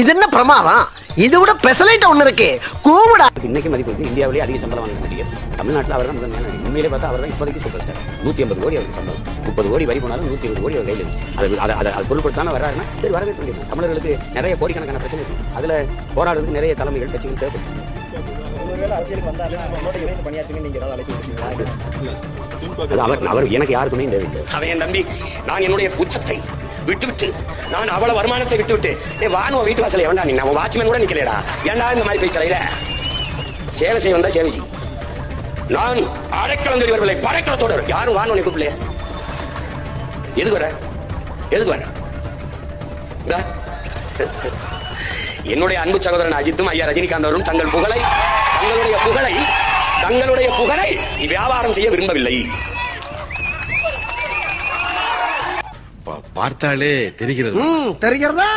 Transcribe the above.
இது என்ன பிரமாதம்? இது விட பெசலைட் ஒண்ணு இருக்கு. கூவுடா. இன்னைக்கு மதிப்பு இருக்கு இந்தியாவிலேயே அதிக சம்பளம் வாங்கின நடிகர் தமிழ்நாட்டில் அவர் தான் முதன்மையான உண்மையிலே பார்த்தா அவர் தான் இப்போதைக்கு சூப்பர் ஸ்டார் நூற்றி ஐம்பது கோடி அவருக்கு சம்பளம். முப்பது கோடி வரி போனாலும் நூற்றி இருபது கோடி அவர் கையில் இருந்துச்சு. அது அதை அதை அது பொருட்படுத்தாம வராருன்னா சரி வரவேற்க வேண்டியது தமிழர்களுக்கு நிறைய கோடிக்கணக்கான பிரச்சனை இருக்கு. அதில் போராடுறதுக்கு நிறைய தலைமைகள் கட்சிகள்? அது அவர் அவர் எனக்கு யார் துணையும் தேவையில்லை. அவன் என் தம்பி நான் என்னுடைய உச்சத்தை விட்டுவிட்டு. நான் அவ்வளவு வருமானத்தை விட்டுவிட்டு நீ வானுவ வீட்டு வாசல வேண்டாம் நீ நம்ம வாட்ச்மேன் கூட நிக்கலடா ஏண்டா இந்த மாதிரி போய் தலையில சேவை செய்ய வந்தா சேவை நான் அடைக்கலம் தேடி படைக்கலத்தோட யாரும் வானுவனை கூப்பிடலையே? எதுக்கு வர எதுக்கு வர என்னுடைய அன்பு சகோதரன் அஜித்தும் ஐயா ரஜினிகாந்த் அவரும் தங்கள் புகழை தங்களுடைய புகழை தங்களுடைய புகழை வியாபாரம் செய்ய விரும்பவில்லை. பார்த்தாலே தெரிகிறது. தெரிகிறதா?